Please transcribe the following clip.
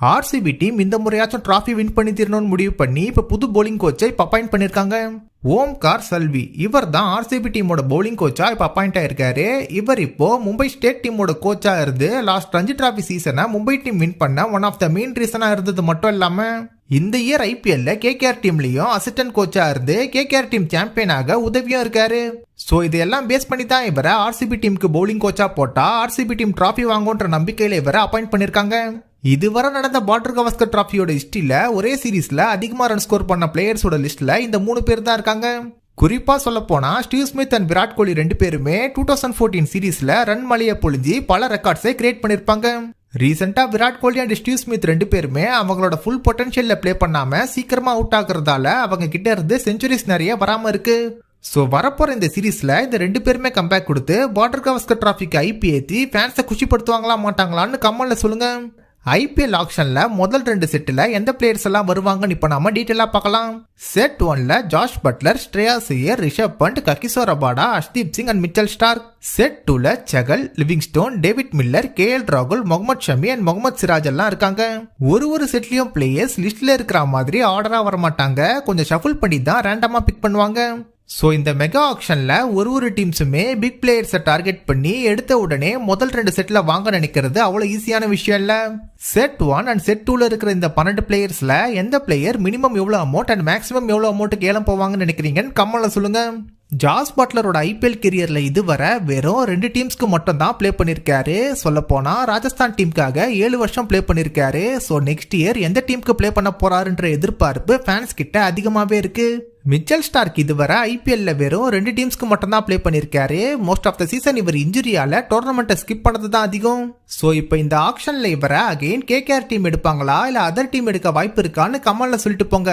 RCB team இந்த முறையாச்சும் trophy win பண்ணி தரணும்னு முடிவு பண்ணி இப்ப புது போலிங் கோச்சை இப்ப அப்பாயிண்ட் பண்ணிருக்காங்க. ஓம்கார் சல்வி இவர் தான் ஆர்சிபி டீமோட போலிங் கோச்சா இப்ப அப்பாயிண்ட் ஆயிருக்காரு. இவர் இப்போ மும்பை ஸ்டேட் டீமோட கோச்சா இருந்து லாஸ்ட் ரஞ்சி டிராஃபி சீசனை மும்பை டீம் வின் பண்ண ஒன் ஆஃப் த மெயின் ரீசனா இருந்தது மட்டும் இல்லாம இந்த இயர் ஐபிஎல்ல கேகேஆர் டீம்லயும் அசிஸ்டன்ட் கோச்சா இருந்து கேகேஆர் டீம் சாம்பியனாக உதவியும் இருக்காரு. சோ இதெல்லாம் பேஸ் பண்ணி தான் இவரை ஆர்சிபி டீமுக்கு bowling கோச்சா போட்டா ஆர்சிபி டீம் டிராஃபி வாங்குன்ற நம்பிக்கையில இவரை அப்பாயிண்ட் பண்ணிருக்காங்க. இதுவரை நடந்த பார்டர் கவஸ்கர் டிராஃபியோட ஹிஸ்டரியில ஒரே சீரீஸ்ல அதிகமாக ரன் ஸ்கோர் பண்ண பிளேயர்ஸோட லிஸ்ட்ல இந்த மூணு பேர் தான் இருக்காங்க. குறிப்பா சொல்ல போனா Steve Smith and Virat Kohli ரெண்டு பேருமே டூ தௌசண்ட் ஃபோர்டீன் சீரீஸ்ல ரன் மலையை பொழிஞ்சு பல ரெக்கார்ட்ஸை கிரியேட் பண்ணிருப்பாங்க. ரீசெண்டாக Virat Kohli and Steve Smith ரெண்டு பேருமே அவங்களோட ஃபுல் பொட்டன்ஷியலில் ப்ளே பண்ணாம சீக்கிரமா அவுட் ஆகுறதால அவங்க கிட்ட இருந்து செஞ்சுரிஸ் நிறைய வராம இருக்கு. ஸோ வரப்போற இந்த சீரீஸ்ல இந்த ரெண்டு பேருமே கம்பேக் கொடுத்து பார்டர் கவஸ்கர் டிராஃபிக் ஐபி ஏற்றி ஃபேன்ஸை குஷிப்படுத்துவாங்களா மாட்டாங்களான்னு கமெண்ட்ல சொல்லுங்க. ஐபிஎல் ஆக்ஷன்ல முதல் ரெண்டு செட்டில் எந்த பிளேயர்ஸ் எல்லாம் வருவாங்கன்னு இப்போ நாம டீட்டெயிலாக பார்க்கலாம். செட் ஒன்ல Jos Buttler Shreya Iyer Rishabh Pant Kagiso Rabada Arshdeep Singh and Mitchell Starc set டூல Chahal Livingstone David Miller K L ராகுல் முகமது ஷமி அண்ட் முகமது சிராஜ் எல்லாம் இருக்காங்க. ஒரு ஒரு செட்லயும் பிளேயர்ஸ் லிஸ்ட்ல இருக்கிற மாதிரி ஆர்டரா வர மாட்டாங்க கொஞ்சம் ஷஃபுல் பண்ணி தான் ரேண்டமா பிக் பண்ணுவாங்க. ஸோ இந்த மெகா ஆக்ஷனில் ஒரு ஒரு டீம்ஸுமே பிக் பிளேயர்ஸை டார்கெட் பண்ணி எடுத்த உடனே முதல் ரெண்டு செட்டில் வாங்க நினைக்கிறது அவ்வளோ ஈஸியான விஷயம் இல்லை. செட் ஒன் அண்ட் செட் டூவில் இருக்கிற இந்த பன்னெண்டு பிளேயர்ஸில் எந்த பிளேயர் மினிமம் எவ்வளோ அமௌண்ட் அண்ட் மேக்ஸிமம் எவ்வளோ அமௌண்ட்டுக்கு ஏலம் போவாங்கன்னு நினைக்கிறீங்கன்னு கம்மல சொல்லுங்க. ஜாஸ் பட்லரோட ஐபிஎல் கெரியரில் இதுவரை வெறும் ரெண்டு டீம்ஸ்க்கு மட்டும் தான் ப்ளே பண்ணியிருக்காரு சொல்லப்போனால் ராஜஸ்தான் டீமுக்காக ஏழு வருஷம் ப்ளே பண்ணியிருக்காரு ஸோ நெக்ஸ்ட் இயர் எந்த டீமுக்கு ப்ளே பண்ண போகிறாருன்ற எதிர்பார்ப்பு ஃபேன்ஸ் கிட்ட அதிகமாகவே இருக்குது மிச்சல் ஸ்டார்க் இதுவரை ஐபிஎல்ல வெறும் ரெண்டு டீம்ஸ்க்கு மட்டும்தான் ப்ளே பண்ணியிருக்காரு. மோஸ்ட் ஆஃப் த சீசன் இவர் இன்ஜுரியால டோர்னமெண்ட்டை ஸ்கிப் பண்ணது தான் அதிகம். ஸோ இப்போ இந்த ஆக்ஷன்ல இவரை அகைன் கேகேஆர் டீம் எடுப்பாங்களா? இல்லை அதர் டீம் எடுக்க வாய்ப்பு இருக்கான்னு கமல்ல சொல்லிட்டு போங்க.